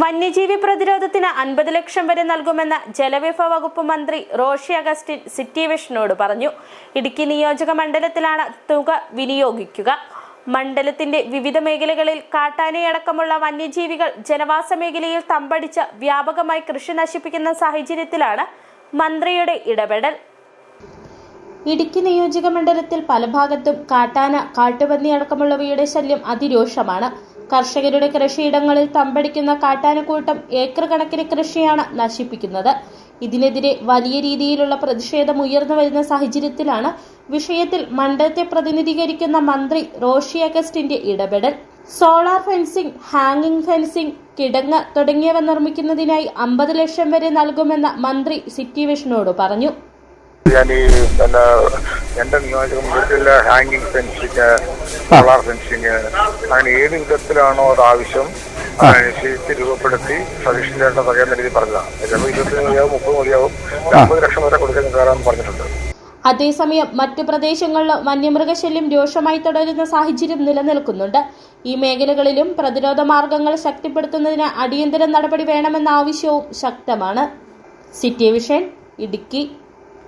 വന്യജീവി പ്രതിരോധത്തിന് അൻപത് ലക്ഷം വരെ നൽകുമെന്ന് ജലവിഭവ വകുപ്പ് മന്ത്രി റോഷി അഗസ്റ്റിൻ സിറ്റി വിഷനോട് പറഞ്ഞു. ഇടുക്കി നിയോജക മണ്ഡലത്തിലാണ് തുക വിനിയോഗിക്കുക. മണ്ഡലത്തിന്റെ വിവിധ മേഖലകളിൽ കാട്ടാനയടക്കമുള്ള വന്യജീവികൾ ജനവാസ മേഖലയിൽ തമ്പടിച്ച് വ്യാപകമായി കൃഷി നശിപ്പിക്കുന്ന സാഹചര്യത്തിലാണ് മന്ത്രിയുടെ ഇടപെടൽ. ഇടുക്കി നിയോജക മണ്ഡലത്തിൽ പല ഭാഗത്തും കാട്ടാന കാട്ടുപന്നി അടക്കമുള്ളവയുടെ ശല്യം അതിരൂക്ഷമാണ് കർഷകരുടെ കൃഷിയിടങ്ങളിൽ തമ്പടിക്കുന്ന കാട്ടാനക്കൂട്ടം ഏക്കർ കണക്കിന് കൃഷിയാണ് നശിപ്പിക്കുന്നത്. ഇതിനെതിരെ വലിയ രീതിയിലുള്ള പ്രതിഷേധം ഉയർന്നു വരുന്ന സാഹചര്യത്തിലാണ് വിഷയത്തിൽ മണ്ഡലത്തെ പ്രതിനിധീകരിക്കുന്ന മന്ത്രി റോഷി അഗസ്റ്റിന്റെ ഇടപെടൽ. സോളാർ ഫെൻസിംഗ് ഹാങ്ങിംഗ് ഫെൻസിംഗ് കിടങ്ങ് തുടങ്ങിയവ നിർമ്മിക്കുന്നതിനായി അമ്പത് ലക്ഷം വരെ നൽകുമെന്ന് മന്ത്രി സിറ്റി വിഷ്ണുവോട് പറഞ്ഞു. ഞാൻ ഈ പിന്നെ എന്റെ നിയോജക മണ്ഡലത്തിലെ ഹാങ്ങിങ് ഫെൻസിങ് സോളാർ ഫെൻസിങ് അങ്ങനെ ഏത് വിധത്തിലാണോ അത് ആവശ്യം അതനുസരിച്ച് രൂപപ്പെടുത്തി സജഷൻ ആയിട്ട് പറയാൻ രീതി പറഞ്ഞതാണ്. ചിലപ്പോൾ ഇരുപത്തി മതിയാവും മുപ്പത് മതിയാവും അമ്പത് ലക്ഷം വരെ കൊടുക്കാൻ കയറാൻ പറഞ്ഞിട്ടുണ്ട്. അതേസമയം മറ്റു പ്രദേശങ്ങളിലും വന്യമൃഗശല്യം രൂക്ഷമായി തുടരുന്ന സാഹചര്യം നിലനിൽക്കുന്നുണ്ട്. ഈ മേഖലകളിലും പ്രതിരോധ മാർഗങ്ങൾ ശക്തിപ്പെടുത്തുന്നതിന് അടിയന്തര നടപടി വേണമെന്ന ആവശ്യവും ശക്തമാണ്. City vision Idukki.